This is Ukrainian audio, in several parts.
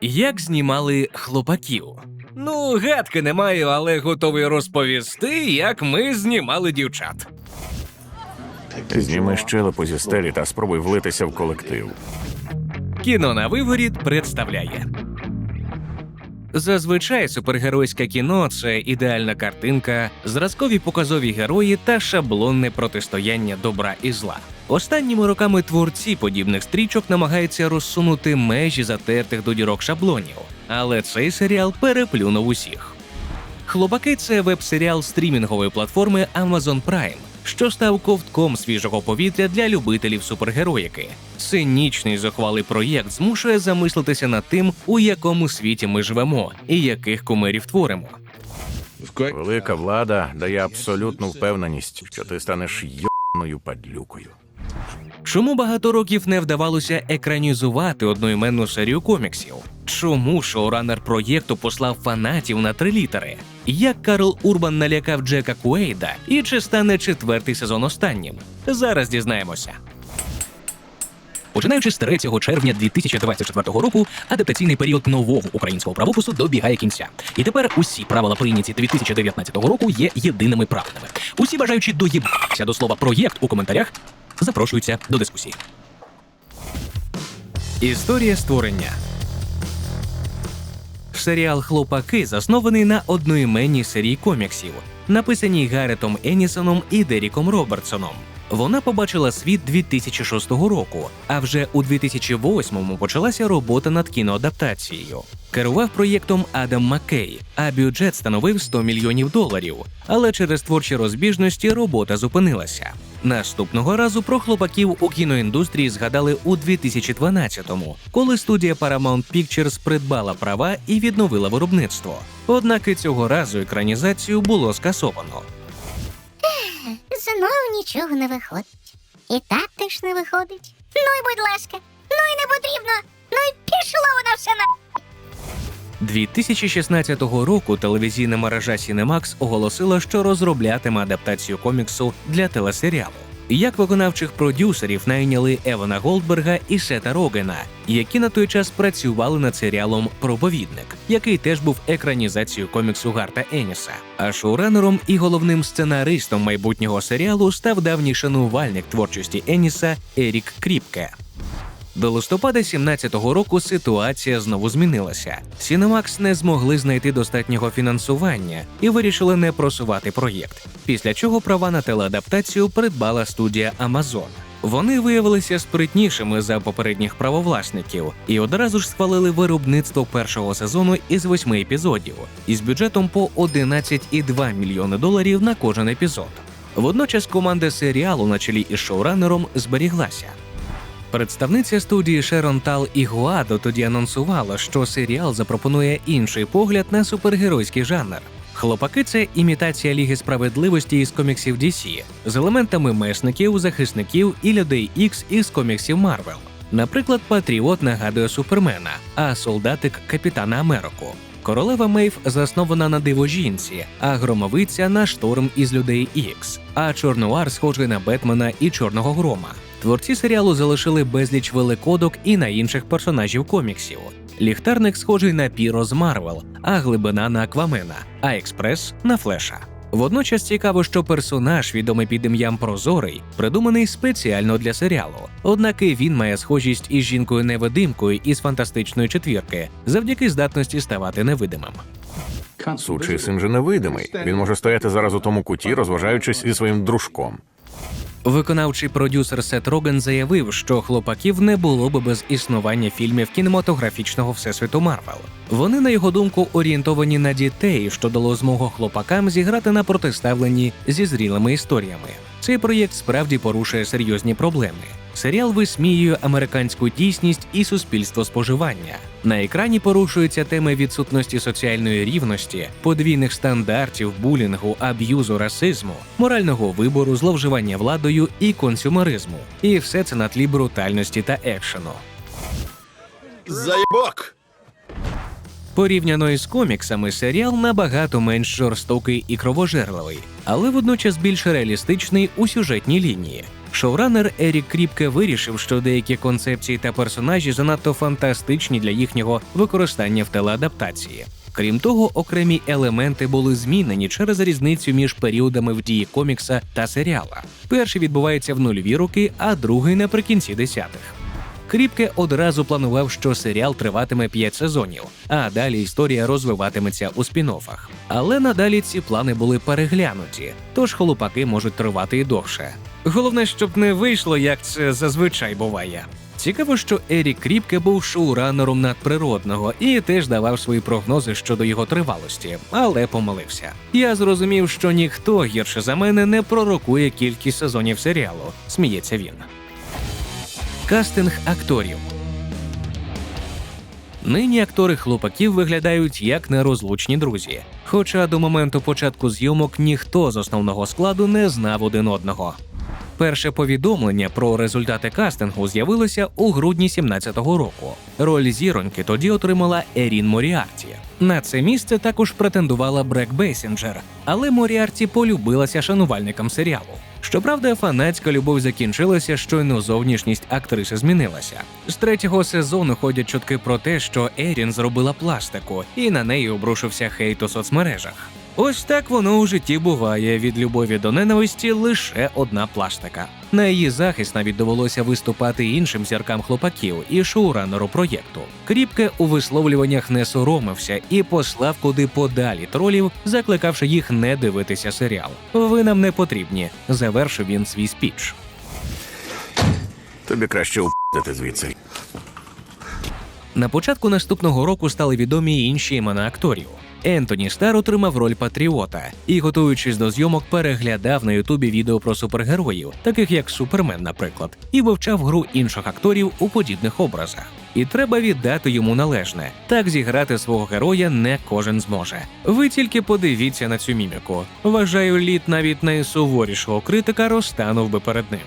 Як знімали хлопаків? Ну, гадки не маю, але готовий розповісти, як ми знімали дівчат. Зніми щелепу зі стелі та спробуй влитися в колектив. Кіно на виворіт представляє. Зазвичай супергеройське кіно це ідеальна картинка, зразкові показові герої та шаблонне протистояння добра і зла. Останніми роками творці подібних стрічок намагаються розсунути межі затертих до дірок шаблонів, але цей серіал переплюнув усіх. Хлопаки це веб-серіал стрімінгової платформи Amazon Prime, що став ковтком свіжого повітря для любителів супергероїки. Цинічний зухвалий проєкт змушує замислитися над тим, у якому світі ми живемо і яких кумирів творимо. Велика влада дає абсолютну впевненість, що ти станеш йобною падлюкою. Чому багато років не вдавалося екранізувати одноіменну серію коміксів? Чому шоуранер проєкту послав фанатів на три літери? Як Карл Урбан налякав Джека Куейда? І чи стане четвертий сезон останнім? Зараз дізнаємося. Починаючи з 3 червня 2024 року, адаптаційний період нового українського правопису добігає кінця. І тепер усі правила прийняті 2019 року є єдиними правильними. Усі бажаючи доїбатися до слова проєкт у коментарях, запрошуються до дискусії. Історія створення. Серіал Хлопаки заснований на одноіменній серії коміксів, написаній Гаретом Енісоном і Деріком Робертсоном. Вона побачила світ 2006 року, а вже у 2008-му почалася робота над кіноадаптацією. Керував проєктом Адам Маккей, а бюджет становив 100 мільйонів доларів. Але через творчі розбіжності робота зупинилася. Наступного разу про хлопаків у кіноіндустрії згадали у 2012-му, коли студія Paramount Pictures придбала права і відновила виробництво. Однак і цього разу екранізацію було скасовано. Знову нічого не виходить. І так теж не виходить. Ну і будь ласка, ну і не потрібно. Ну і пішло воно все на. 2016 року телевізійна мережа Cinemax оголосила, що розроблятиме адаптацію коміксу для телесеріалу. Як виконавчих продюсерів найняли Евана Голдберга і Сета Рогена, які на той час працювали над серіалом Проповідник, який теж був екранізацією коміксу Гарта Еніса. А шоуранером і головним сценаристом майбутнього серіалу став давній шанувальник творчості Еніса Ерік Кріпке. До листопада 17-го року ситуація знову змінилася. Cinemax не змогли знайти достатнього фінансування і вирішили не просувати проєкт. Після чого права на телеадаптацію придбала студія Amazon. Вони виявилися спритнішими за попередніх правовласників і одразу ж схвалили виробництво першого сезону із восьми епізодів із бюджетом по 11,2 мільйони доларів на кожен епізод. Водночас команда серіалу на чолі із шоуранером зберіглася. Представниця студії Шерон Тал Ігуадо тоді анонсувала, що серіал запропонує інший погляд на супергеройський жанр. Хлопаки це імітація Ліги справедливості із коміксів DC з елементами месників, захисників і людей Ікс із коміксів Марвел. Наприклад, Патріот нагадує Супермена, а солдатик Капітана Америку. Королева Мейв заснована на дивожінці, а громовиця на шторм із людей Ікс, а Чорнуар схожий на Бетмена і Чорного Грома. Творці серіалу залишили безліч великодок і на інших персонажів коміксів. Ліхтарник схожий на Піро з Марвел, а глибина на Аквамена, а експрес на Флеша. Водночас цікаво, що персонаж, відомий під ім'ям Прозорий, придуманий спеціально для серіалу. Однак і він має схожість із жінкою невидимкою із фантастичної четвірки, завдяки здатності ставати невидимим. Сучий син же невидимий. Він може стояти зараз у тому куті, розважаючись зі своїм дружком. Виконавчий продюсер Сет Роген заявив, що хлопаків не було би без існування фільмів кінематографічного всесвіту Марвел. Вони, на його думку, орієнтовані на дітей, що дало змогу хлопакам зіграти на протиставленні зі зрілими історіями. Цей проєкт справді порушує серйозні проблеми. Серіал висміює американську дійсність і суспільство споживання. На екрані порушуються теми відсутності соціальної рівності, подвійних стандартів, булінгу, аб'юзу, расизму, морального вибору, зловживання владою і консюмеризму. І все це на тлі брутальності та екшену. Заєбок! Порівняно із коміксами, серіал набагато менш жорстокий і кровожерливий, але водночас більш реалістичний у сюжетній лінії. Шоуранер Ерік Кріпке вирішив, що деякі концепції та персонажі занадто фантастичні для їхнього використання в телеадаптації. Крім того, окремі елементи були змінені через різницю між періодами в дії комікса та серіала. Перший відбувається в нульові роки, а другий наприкінці десятих. Кріпке одразу планував, що серіал триватиме 5 сезонів, а далі історія розвиватиметься у спін-оффах. Але надалі ці плани були переглянуті, тож холопаки можуть тривати і довше. Головне, щоб не вийшло, як це зазвичай буває. Цікаво, що Ерік Кріпке був шоуранером надприродного і теж давав свої прогнози щодо його тривалості, але помилився. Я зрозумів, що ніхто гірше за мене не пророкує кількість сезонів серіалу. Сміється він. Кастинг акторів. Нині актори хлопаків виглядають як нерозлучні друзі. Хоча до моменту початку зйомок ніхто з основного складу не знав один одного. Перше повідомлення про результати кастингу з'явилося у грудні 17-го року. Роль зіроньки тоді отримала Ерін Моріарті. На це місце також претендувала Брек Бейсінджер, але Моріарті полюбилася шанувальникам серіалу. Щоправда, фанатська любов закінчилася, щойно зовнішність актриси змінилася. З третього сезону ходять чутки про те, що Ерін зробила пластику, і на неї обрушився хейт у соцмережах. Ось так воно у житті буває від любові до ненависті лише одна пластика. На її захист навіть довелося виступати іншим зіркам хлопаків і шоуранеру проєкту. Кріпке у висловлюваннях не соромився і послав куди подалі тролів, закликавши їх не дивитися серіал. Ви нам не потрібні. Завершив він свій спіч. Тобі краще упити звідси. На початку наступного року стали відомі інші імена акторів. Ентоні Стар отримав роль патріота і, готуючись до зйомок, переглядав на Ютубі відео про супергероїв, таких як Супермен, наприклад, і вивчав гру інших акторів у подібних образах. І треба віддати йому належне. Так зіграти свого героя не кожен зможе. Ви тільки подивіться на цю міміку. Вважаю, лід навіть найсуворішого критика розтанув би перед ним.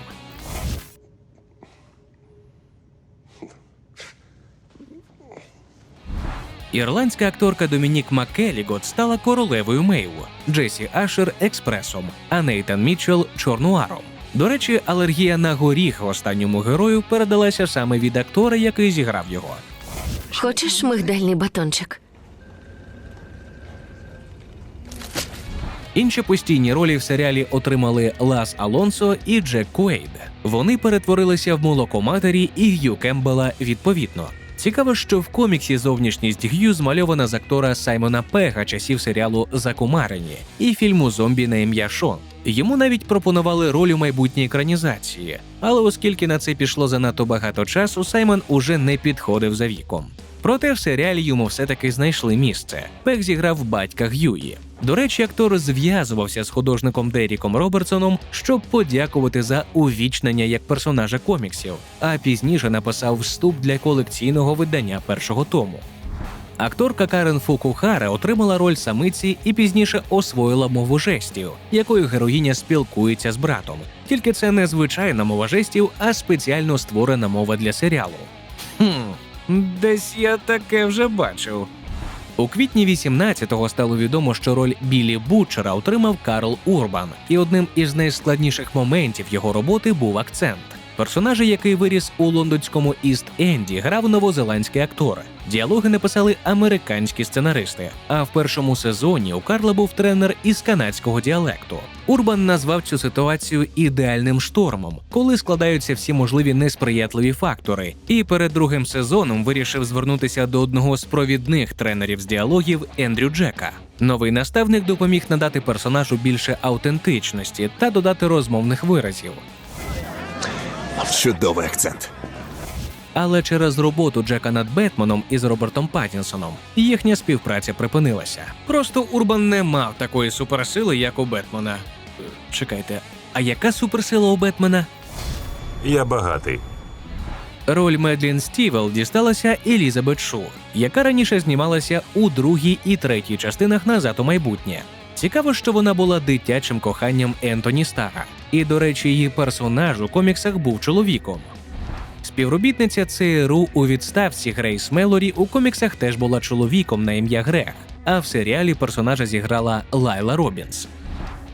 Ірландська акторка Домінік Маккелігот стала королевою Мейву, Джесі Ашер експресом, а Нейтан Мітчелл чорнуаром. До речі, алергія на горіх останньому герою передалася саме від актора, який зіграв його. Хочеш мигдальний батончик? Інші постійні ролі в серіалі отримали Лас Алонсо і Джек Куейд. Вони перетворилися в молокоматері і Г'ю Кембела відповідно. Цікаво, що в коміксі зовнішність Г'ю змальована з актора Саймона Пега часів серіалу Закумарені і фільму Зомбі на ім'я Шон. Йому навіть пропонували роль у майбутній екранізації, але оскільки на це пішло занадто багато часу, Саймон уже не підходив за віком. Проте в серіалі йому все-таки знайшли місце. Пег зіграв батька Г'юї. До речі, актор зв'язувався з художником Деріком Робертсоном, щоб подякувати за увічнення як персонажа коміксів, а пізніше написав вступ для колекційного видання першого тому. Акторка Карен Фукухара отримала роль самиці і пізніше освоїла мову жестів, якою героїня спілкується з братом. Тільки це не звичайна мова жестів, а спеціально створена мова для серіалу. Хм, десь я таке вже бачив. У квітні 18-го стало відомо, що роль Білі Бучера отримав Карл Урбан, і одним із найскладніших моментів його роботи був акцент. Персонажа, який виріс у лондонському Іст Енді, грав новозеландський актор. Діалоги написали американські сценаристи. А в першому сезоні у Карла був тренер із канадського діалекту. Урбан назвав цю ситуацію ідеальним штормом, коли складаються всі можливі несприятливі фактори. І перед другим сезоном вирішив звернутися до одного з провідних тренерів з діалогів Ендрю Джека. Новий наставник допоміг надати персонажу більше аутентичності та додати розмовних виразів. Чудовий акцент. Але через роботу Джека над Бетменом із Робертом Паттінсоном їхня співпраця припинилася. Просто Урбан не мав такої суперсили, як у Бетмена. Чекайте, а яка суперсила у Бетмена? Я багатий. Роль Медлін Стівел дісталася Елізабет Шу, яка раніше знімалася у другій і третій частинах назад у майбутнє. Цікаво, що вона була дитячим коханням Ентоні Стара. І, до речі, її персонаж у коміксах був чоловіком. Співробітниця ЦРУ у відставці Грейс Мелорі у коміксах теж була чоловіком на ім'я Грег, а в серіалі персонажа зіграла Лайла Робінс.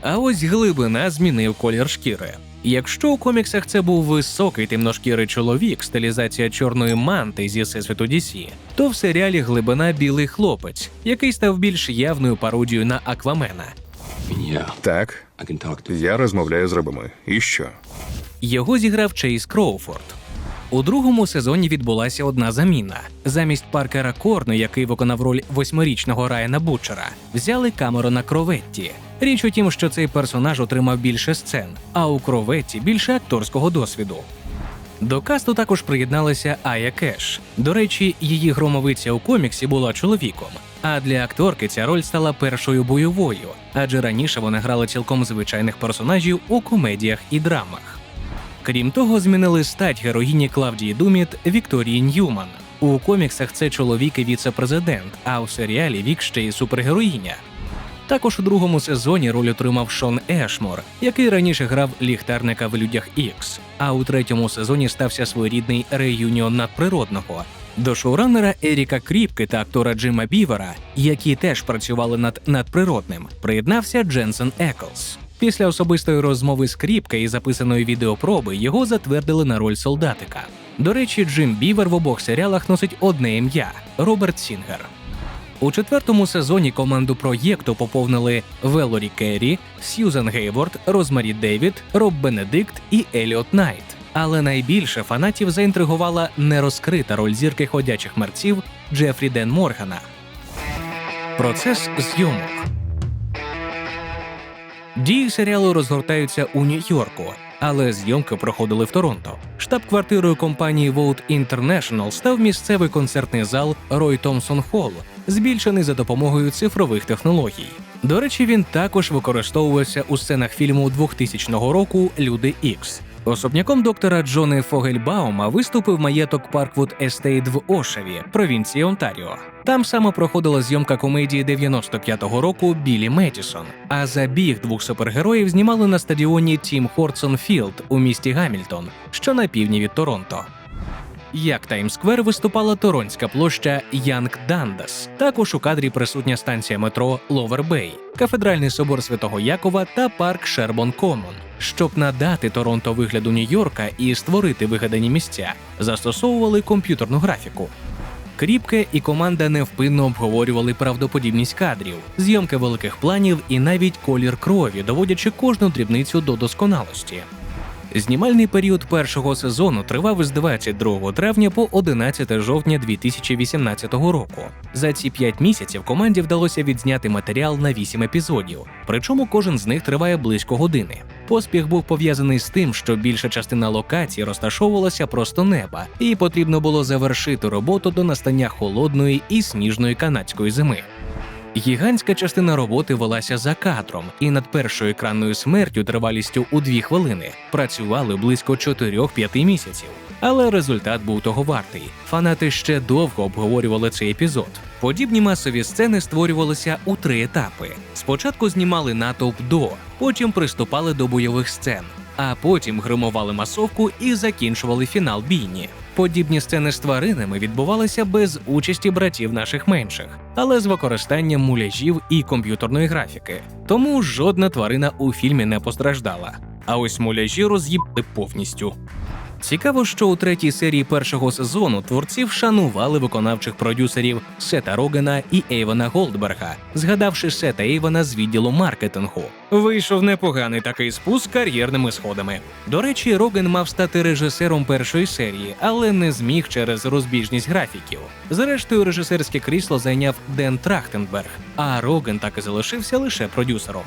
А ось глибина змінив колір шкіри. Якщо у коміксах це був високий темношкірий чоловік, стилізація чорної манти зі всесвіту DC, то в серіалі глибина білий хлопець, який став більш явною пародією на Аквамена. Так, я розмовляю з рибами. І що? Його зіграв Чейз Кроуфорд. У другому сезоні відбулася одна заміна. Замість Паркера Корну, який виконав роль восьмирічного Райана Бучера, взяли Камерона Кроветті. Річ у тім, що цей персонаж отримав більше сцен, а у Кроветті більше акторського досвіду. До касту також приєдналася Ая Кеш. До речі, її громовиця у коміксі була чоловіком. А для акторки ця роль стала першою бойовою, адже раніше вона грала цілком звичайних персонажів у комедіях і драмах. Крім того, змінили стать героїні Клавдії Думіт Вікторії Ньюман. У коміксах це чоловік і віце-президент, а у серіалі Вік ще й супергероїня. Також у другому сезоні роль отримав Шон Ешмор, який раніше грав ліхтарника в людях Ікс. А у третьому сезоні стався своєрідний реюніон надприродного. До шоураннера Еріка Кріпки та актора Джима Бівера, які теж працювали над надприродним, приєднався Дженсен Еклс. Після особистої розмови з Кріпки і записаної відеопроби його затвердили на роль солдатика. До речі, Джим Бівер в обох серіалах носить одне ім'я Роберт Сінгер. У четвертому сезоні команду проєкту поповнили Велорі Керрі, Сьюзен Гейворд, Розмарі Девід, Роб Бенедикт і Еліот Найт. Але найбільше фанатів заінтригувала нерозкрита роль зірки ходячих мерців Джефрі Ден Моргана. Процес зйомок. Дії серіалу розгортаються у Нью-Йорку, але зйомки проходили в Торонто. Штаб-квартирою компанії Vote International став місцевий концертний зал Рой Томсон Холл, збільшений за допомогою цифрових технологій. До речі, він також використовувався у сценах фільму 2000 року Люди Ікс. Особняком доктора Джони Фогельбаума виступив маєток Парквуд Естейт в Ошеві, провінції Онтаріо. Там саме проходила зйомка комедії 95-го року Білі Медісон. А забіг двох супергероїв знімали на стадіоні Тім Хортсон Філд у місті Гамільтон, що на півдні від Торонто. Як Таймсквер виступала Торонська площа Янг Дандас. Також у кадрі присутня станція метро Ловер Бей, кафедральний собор Святого Якова та парк Шербон Комон. Щоб надати Торонто вигляду Нью-Йорка і створити вигадані місця, застосовували комп'ютерну графіку. Кріпке і команда невпинно обговорювали правдоподібність кадрів, зйомки великих планів і навіть колір крові, доводячи кожну дрібницю до досконалості. Знімальний період першого сезону тривав з 22 травня по 11 жовтня 2018 року. За ці п'ять місяців команді вдалося відзняти матеріал на 8 епізодів, причому кожен з них триває близько години. Поспіх був пов'язаний з тим, що більша частина локацій розташовувалася просто неба, і потрібно було завершити роботу до настання холодної і сніжної канадської зими. Гігантська частина роботи велася за кадром, і над першою екранною смертю тривалістю у дві хвилини працювали близько 4-5 місяців. Але результат був того вартий. Фанати ще довго обговорювали цей епізод. Подібні масові сцени створювалися у три етапи: спочатку знімали натовп до, потім приступали до бойових сцен, а потім гримували масовку і закінчували фінал бійні. Подібні сцени з тваринами відбувалися без участі братів наших менших, але з використанням муляжів і комп'ютерної графіки. Тому жодна тварина у фільмі не постраждала. А ось муляжі роз'їбали повністю. Цікаво, що у третій серії першого сезону творці вшанували виконавчих продюсерів Сета Рогена і Ейвана Голдберга, згадавши Сета Ейвана з відділу маркетингу. Вийшов непоганий такий спуск кар'єрними сходами. До речі, Роген мав стати режисером першої серії, але не зміг через розбіжність графіків. Зрештою, режисерське крісло зайняв Ден Трахтенберг, а Роген так і залишився лише продюсером.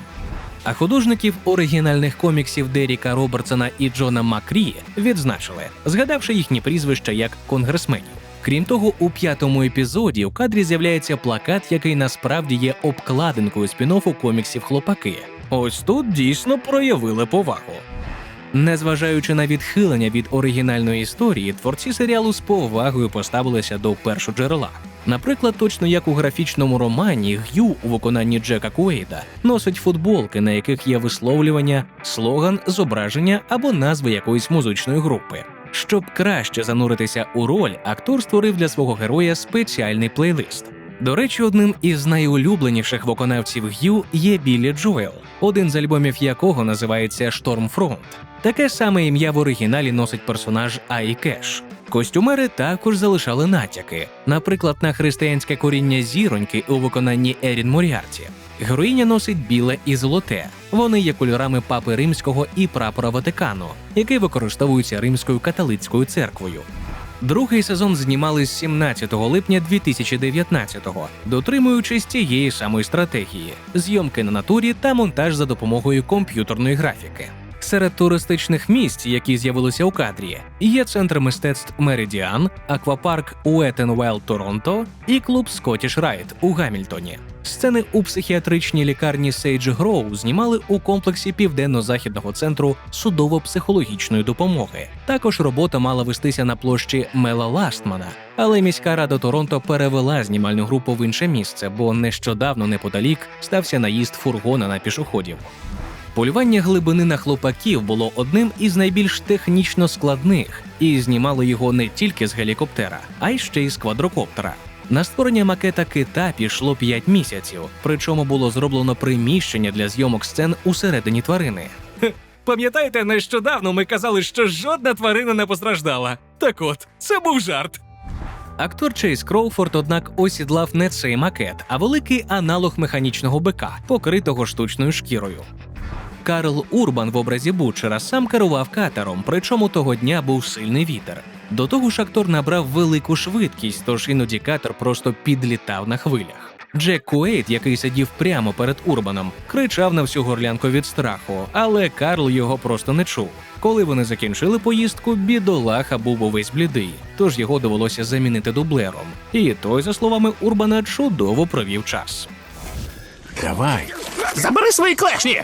А художників оригінальних коміксів Деріка Робертсона і Джона Макрі відзначили, згадавши їхні прізвища як конгресменів. Крім того, у п'ятому епізоді в кадрі з'являється плакат, який насправді є обкладинкою спін-оффу коміксів Хлопаки. Ось тут дійсно проявили повагу. Незважаючи на відхилення від оригінальної історії, творці серіалу з повагою поставилися до першоджерела. Наприклад, точно як у графічному романі Г'ю у виконанні Джека Куейда носить футболки, на яких є висловлювання, слоган, зображення або назви якоїсь музичної групи. Щоб краще зануритися у роль, актор створив для свого героя спеціальний плейлист. До речі, одним із найулюбленіших виконавців Г'ю є Біллі Джоел, один з альбомів якого називається Штормфронт. Таке саме ім'я в оригіналі носить персонаж Аї Кеш. Костюмери також залишали натяки, наприклад, на християнське коріння зіроньки у виконанні Ерін Моріарті. Героїня носить біле і золоте. Вони є кольорами папи римського і прапора Ватикану, який використовується римською католицькою церквою. Другий сезон знімали з 17 липня 2019-го, дотримуючись тієї самої стратегії: зйомки на натурі та монтаж за допомогою комп'ютерної графіки. Серед туристичних місць, які з'явилися у кадрі, є центр мистецтв Меридіан, аквапарк Уеттенвелл Торонто і клуб Scottish Rite у Гамільтоні. Сцени у психіатричній лікарні Сейдж Гроу знімали у комплексі південно-західного центру судово-психологічної допомоги. Також робота мала вестися на площі Мела Ластмана, але міська рада Торонто перевела знімальну групу в інше місце, бо нещодавно неподалік стався наїзд фургона на пішоходів. Полювання глибини на хлопаків було одним із найбільш технічно складних, і знімали його не тільки з гелікоптера, а й ще й з квадрокоптера. На створення макета кита пішло 5 місяців, причому було зроблено приміщення для зйомок сцен усередині тварини. Пам'ятаєте, нещодавно ми казали, що жодна тварина не постраждала. Так от, це був жарт. Актор Чейз Кроуфорд, однак, осідлав не цей макет, а великий аналог механічного бика, покритого штучною шкірою. Карл Урбан в образі Бучера сам керував катером, причому того дня був сильний вітер. До того ж, актор набрав велику швидкість, тож іноді катер просто підлітав на хвилях. Джек Куейт, який сидів прямо перед Урбаном, кричав на всю горлянку від страху, але Карл його просто не чув. Коли вони закінчили поїздку, бідолаха був увесь блідий, тож його довелося замінити дублером. І той, за словами Урбана, чудово провів час. Давай. Забери свої клешні!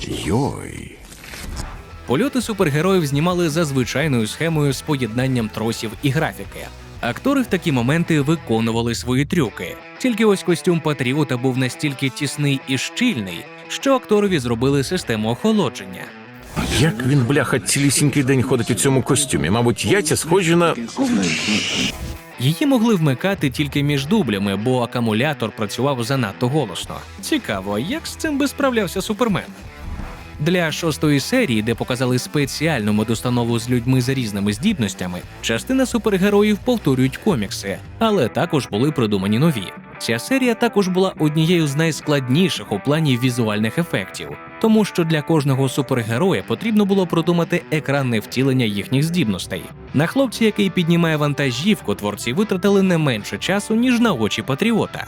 Йой. Польоти супергероїв знімали за звичайною схемою з поєднанням тросів і графіки. Актори в такі моменти виконували свої трюки. Тільки ось костюм Патріота був настільки тісний і щільний, що акторові зробили систему охолодження. Як він, бляха, цілісінький день ходить у цьому костюмі? Мабуть, яйця схожі на. Її могли вмикати тільки між дублями, бо акумулятор працював занадто голосно. Цікаво, як з цим би справлявся Супермен. Для шостої серії, де показали спеціальну медустанову з людьми з різними здібностями, частина супергероїв повторюють комікси, але також були придумані нові. Ця серія також була однією з найскладніших у плані візуальних ефектів, тому що для кожного супергероя потрібно було продумати екранне втілення їхніх здібностей. На хлопці, який піднімає вантажівку, творці витратили не менше часу, ніж на очі патріота.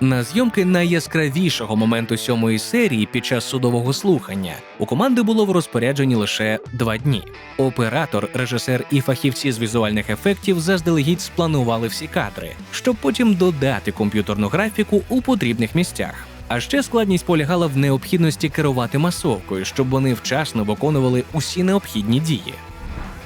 На зйомки найяскравішого моменту сьомої серії під час судового слухання у команди було в розпорядженні лише два дні. Оператор, режисер і фахівці з візуальних ефектів заздалегідь спланували всі кадри, щоб потім додати комп'ютерну графіку у потрібних місцях. А ще складність полягала в необхідності керувати масовкою, щоб вони вчасно виконували усі необхідні дії.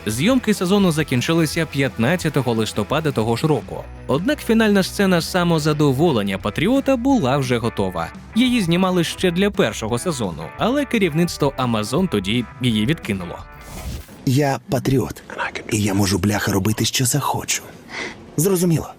Зйомки сезону закінчилися 15 листопада того ж року. Однак фінальна сцена самозадоволення Патріота була вже готова. Її знімали ще для першого сезону, але керівництво Амазон тоді її відкинуло. Я патріот, і я можу бляха робити, що захочу. Зрозуміло.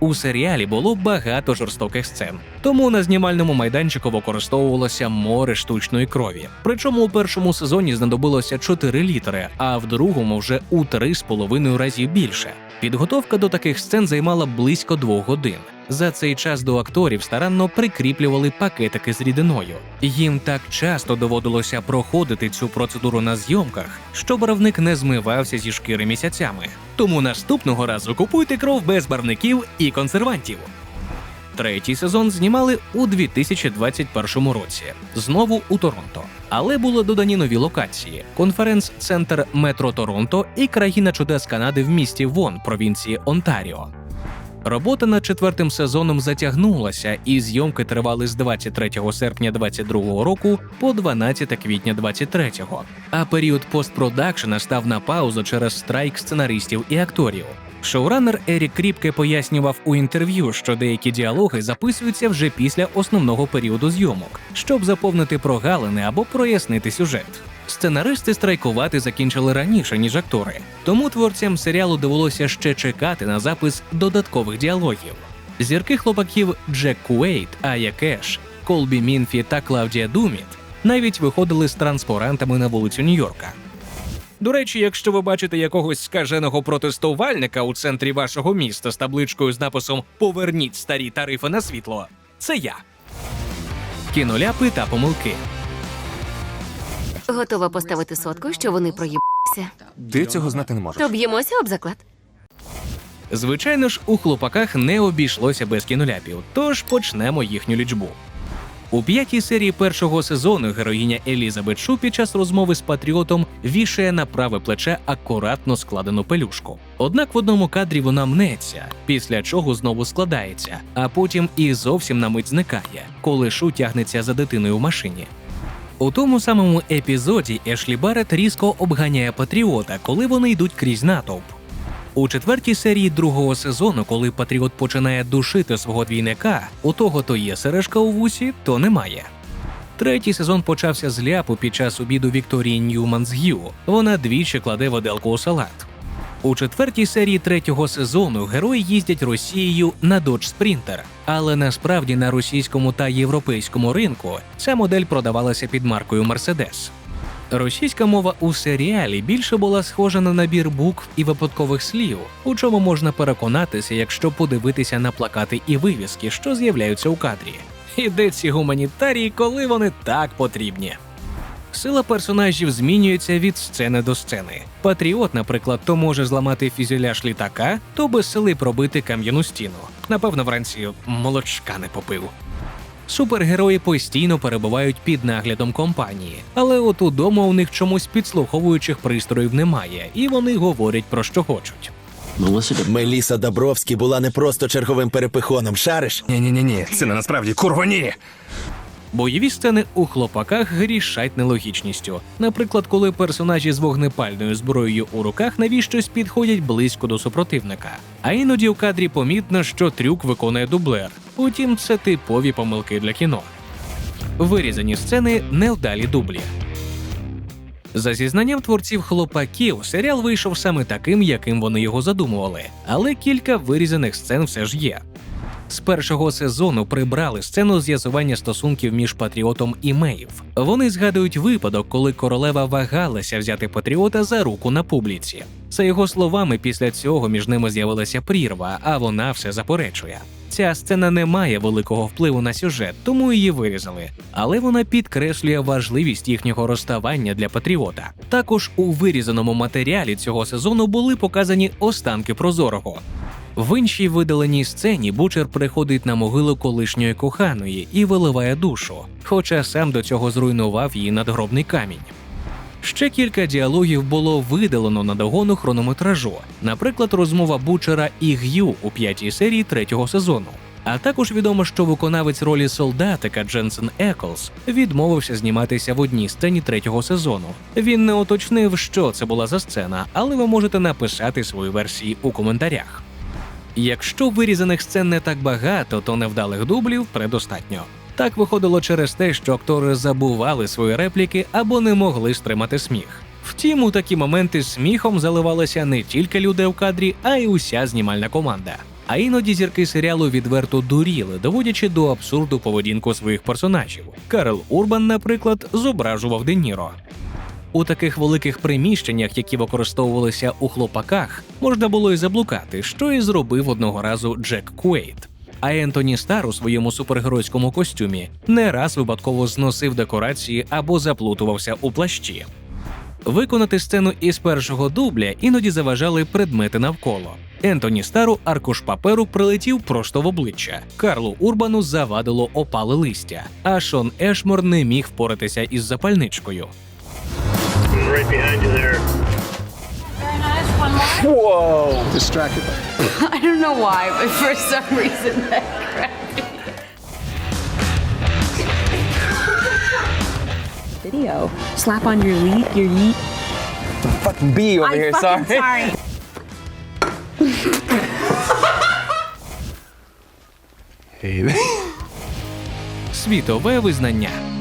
У серіалі було багато жорстоких сцен, тому на знімальному майданчику використовувалося море штучної крові. Причому у першому сезоні знадобилося 4 літри, а в другому вже у 3,5 разів більше. Підготовка до таких сцен займала близько двох годин. За цей час до акторів старанно прикріплювали пакетики з рідиною. Їм так часто доводилося проходити цю процедуру на зйомках, що барвник не змивався зі шкіри місяцями. Тому наступного разу купуйте кров без барвників і консервантів. Третій сезон знімали у 2021 році, знову у Торонто. Але були додані нові локації: конференц-центр Метро Торонто і країна чудес Канади в місті Вон, провінції Онтаріо. Робота над четвертим сезоном затягнулася, і зйомки тривали з 23 серпня 2022 року по 12 квітня 2023. А період постпродакшена став на паузу через страйк сценаристів і акторів. Шоураннер Ерік Кріпке пояснював у інтерв'ю, що деякі діалоги записуються вже після основного періоду зйомок, щоб заповнити прогалини або прояснити сюжет. Сценаристи страйкувати закінчили раніше, ніж актори, тому творцям серіалу довелося ще чекати на запис додаткових діалогів. Зірки хлопаків Джек Куейт, Ая Кеш, Колбі Мінфі та Клавдія Думіт навіть виходили з транспарантами на вулицю Нью-Йорка. До речі, якщо ви бачите якогось скаженого протестувальника у центрі вашого міста з табличкою з написом Поверніть старі тарифи на світло, це я. Кіноляпи та помилки. Готова поставити сотку, що вони проїбалися. Ти цього знати не можеш. То б'ємося об заклад. Звичайно ж, у хлопаках не обійшлося без кіноляпів, тож почнемо їхню лічбу. У п'ятій серії першого сезону героїня Елізабет Шу під час розмови з патріотом вішає на праве плече акуратно складену пелюшку. Однак в одному кадрі вона мнеться, після чого знову складається, а потім і зовсім на мить зникає, коли Шу тягнеться за дитиною в машині. У тому самому епізоді Ешлі Барет різко обганяє патріота, коли вони йдуть крізь натовп. У четвертій серії другого сезону, коли Патріот починає душити свого двійника, у того то є сережка у вусі, то немає. Третій сезон почався з ляпу під час обіду Вікторії Ньюман з Г'ю. Вона двічі кладе виделку у салат. У четвертій серії третього сезону герої їздять Росією на Dodge Sprinter, але насправді на російському та європейському ринку ця модель продавалася під маркою Mercedes. Російська мова у серіалі більше була схожа на набір букв і випадкових слів, у чому можна переконатися, якщо подивитися на плакати і вивіски, що з'являються у кадрі. І де ці гуманітарії, коли вони так потрібні? Сила персонажів змінюється від сцени до сцени. Патріот, наприклад, то може зламати фюзеляж літака, то без сили пробити кам'яну стіну. Напевно, вранці молочка не попив. Супергерої постійно перебувають під наглядом компанії, але от удома у них чомусь підслуховуючих пристроїв немає, і вони говорять про що хочуть. Меліса Добровський була не просто черговим перепихоном, шариш? Ні, ні, ні, ні. Це не насправді курва ні. Бойові сцени у хлопаках грішать нелогічністю. Наприклад, коли персонажі з вогнепальною зброєю у руках навіщось підходять близько до супротивника. А іноді у кадрі помітно, що трюк виконує дублер. Утім, це типові помилки для кіно. Вирізані сцени невдалі дублі. За зізнанням творців хлопаків, серіал вийшов саме таким, яким вони його задумували, але кілька вирізаних сцен все ж є. З першого сезону прибрали сцену з'ясування стосунків між Патріотом і Мейв. Вони згадують випадок, коли королева вагалася взяти Патріота за руку на публіці. За його словами, після цього між ними з'явилася прірва, а вона все заперечує. Ця сцена не має великого впливу на сюжет, тому її вирізали. Але вона підкреслює важливість їхнього розставання для патріота. Також у вирізаному матеріалі цього сезону були показані останки прозорого. В іншій видаленій сцені Бучер приходить на могилу колишньої коханої і виливає душу, хоча сам до цього зруйнував її надгробний камінь. Ще кілька діалогів було видалено на догону хронометражу, наприклад, розмова Бучера і Г'ю у п'ятій серії третього сезону. А також відомо, що виконавець ролі солдатика Дженсен Еклс відмовився зніматися в одній сцені третього сезону. Він не уточнив, що це була за сцена, але ви можете написати свої версії у коментарях. Якщо вирізаних сцен не так багато, то невдалих дублів предостатньо. Так виходило через те, що актори забували свої репліки або не могли стримати сміх. Втім, у такі моменти сміхом заливалися не тільки люди в кадрі, а й уся знімальна команда. А іноді зірки серіалу відверто дуріли, доводячи до абсурду поведінку своїх персонажів. Карл Урбан, наприклад, зображував Де Ніро. У таких великих приміщеннях, які використовувалися у хлопаках, можна було й заблукати, що і зробив одного разу Джек Куейт. А Ентоні Стар у своєму супергеройському костюмі не раз випадково зносив декорації або заплутувався у плащі. Виконати сцену із першого дубля іноді заважали предмети навколо. Ентоні Стару аркуш паперу прилетів просто в обличчя. Карлу Урбану завадило опале листя, а Шон Ешмор не міг впоратися із запальничкою. Right behind you there. Very nice. One more. Whoa. Distracted. I don't know why, but for some reason that grabbed me. Video. Slap on your lead, your yeet. Fucking bee over I here, sorry. Sorry. Світове визнання.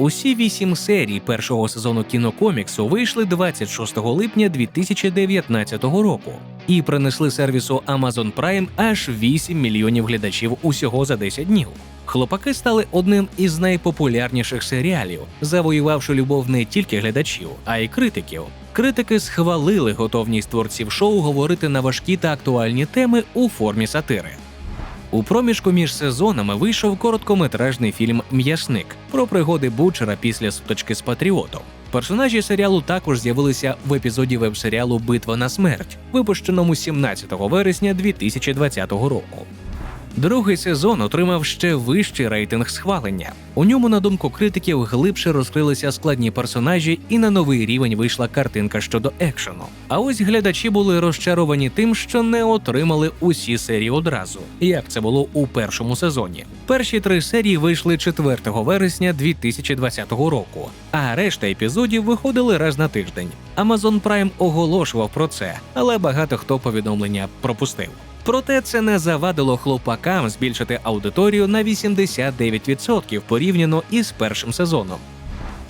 Усі вісім серій першого сезону кінокоміксу вийшли 26 липня 2019 року і принесли сервісу Amazon Prime аж 8 мільйонів глядачів усього за 10 днів. Хлопаки стали одним із найпопулярніших серіалів, завоювавши любов не тільки глядачів, а й критиків. Критики схвалили готовність творців шоу говорити на важкі та актуальні теми у формі сатири. У проміжку між сезонами вийшов короткометражний фільм М'ясник про пригоди Бучера після суточки з патріотом. Персонажі серіалу також з'явилися в епізоді веб-серіалу Битва на смерть, випущеному 17 вересня 2020 року. Другий сезон отримав ще вищий рейтинг схвалення. У ньому, на думку критиків, глибше розкрилися складні персонажі, і на новий рівень вийшла картинка щодо екшену. А ось глядачі були розчаровані тим, що не отримали усі серії одразу, як це було у першому сезоні. Перші три серії вийшли 4 вересня 2020 року, а решта епізодів виходили раз на тиждень. Amazon Prime оголошував про це, але багато хто повідомлення пропустив. Проте це не завадило хлопакам збільшити аудиторію на 89% порівняно із першим сезоном.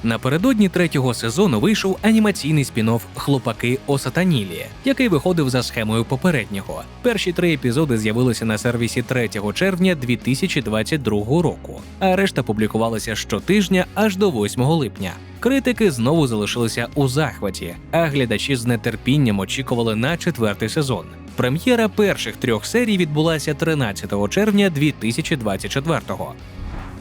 Напередодні третього сезону вийшов анімаційний спін-офф Хлопаки Осатанілі, який виходив за схемою попереднього. Перші три епізоди з'явилися на сервісі 3 червня 2022 року, а решта публікувалася щотижня аж до 8 липня. Критики знову залишилися у захваті, а глядачі з нетерпінням очікували на четвертий сезон. Прем'єра перших трьох серій відбулася 13 червня 2024-го.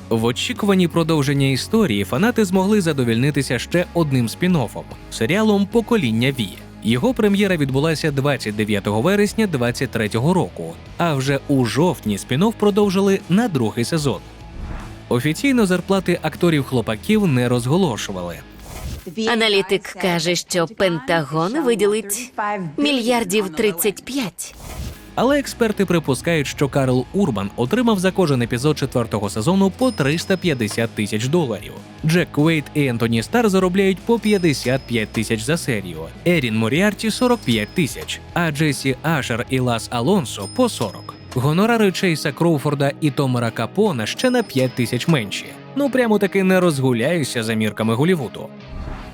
В очікуванні продовження історії фанати змогли задовільнитися ще одним спін-оффом – серіалом Покоління Ві. Його прем'єра відбулася 29 вересня 2023 року, а вже у жовтні спін-офф продовжили на другий сезон. Офіційно зарплати акторів хлопаків не розголошували. Аналітик каже, що Пентагон виділить мільярдів 35. Але експерти припускають, що Карл Урбан отримав за кожен епізод четвертого сезону по 350 тисяч доларів. Джек Куейт і Ентоні Стар заробляють по 55 тисяч за серію, Ерін Моріарті 45 тисяч, а Джесі Ашер і Лас Алонсо по 40. Гонорари Чейса Кроуфорда і Томара Капона ще на 5 тисяч менші. Ну прямо таки не розгуляюся за мірками Голівуду.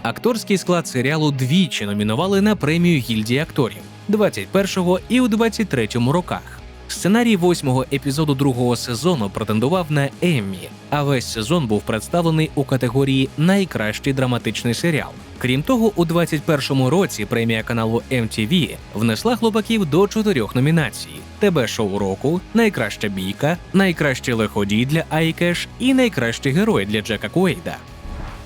Акторський склад серіалу двічі номінували на премію гільдії акторів 21-го і у 23-му роках. Сценарій восьмого епізоду другого сезону претендував на Еммі, а весь сезон був представлений у категорії Найкращий драматичний серіал. Крім того, у 21-му році премія каналу MTV внесла хлопаків до чотирьох номінацій: ТБ шоу року, найкраща бійка, найкращий лиходій для Айкеш і найкращий герой для Джека Куейда.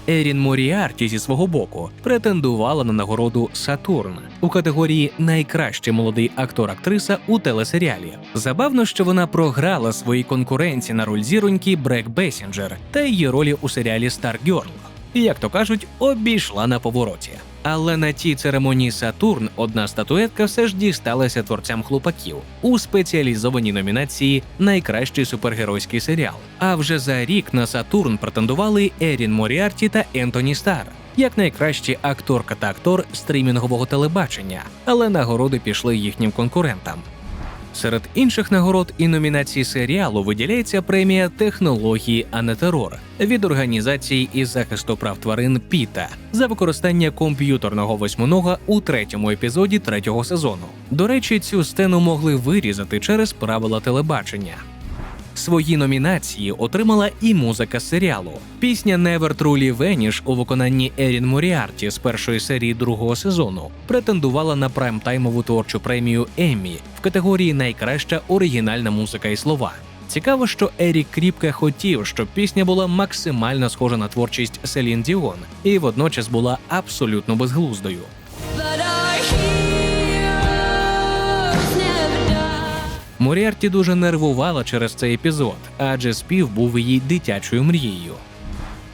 Ерін Моріарті зі свого боку претендувала на нагороду Сатурн у категорії Найкращий молодий актор-актриса у телесеріалі. Забавно, що вона програла своїй конкуренції на роль зіроньки Брек Бесінджер та її ролі у серіалі Stargirl. Як то кажуть, обійшла на повороті. Але на тій церемонії Сатурн одна статуетка все ж дісталася творцям хлопаків у спеціалізованій номінації Найкращий супергеройський серіал. А вже за рік на Сатурн претендували Ерін Моріарті та Ентоні Стар як найкращі акторка та актор стрімінгового телебачення, але нагороди пішли їхнім конкурентам. Серед інших нагород і номінацій серіалу виділяється премія технології, а не терор від організації із захисту прав тварин Піта за використання комп'ютерного восьминога у третьому епізоді третього сезону. До речі, цю сцену могли вирізати через правила телебачення. Свої номінації отримала і музика серіалу. Пісня Never Truly Vanish у виконанні Ерін Моріарті з першої серії другого сезону претендувала на прайм-таймову творчу премію Еммі в категорії Найкраща оригінальна музика і слова. Цікаво, що Ерік Кріпке хотів, щоб пісня була максимально схожа на творчість Селін Діон і водночас була абсолютно безглуздою. Моріарті дуже нервувала через цей епізод, адже спів був її дитячою мрією.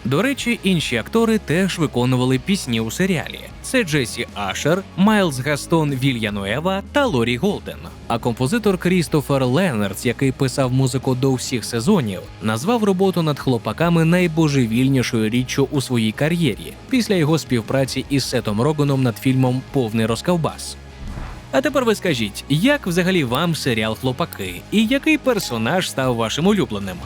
До речі, інші актори теж виконували пісні у серіалі: це Джесі Ашер, Майлз Гастон Вільянуева та Лорі Голден. А композитор Крістофер Леннерс, який писав музику до всіх сезонів, назвав роботу над хлопаками найбожевільнішою річчю у своїй кар'єрі після його співпраці із Сетом Рогоном над фільмом Повний розкавбас. А тепер ви скажіть, як взагалі вам серіал Хлопаки і який персонаж став вашим улюбленим?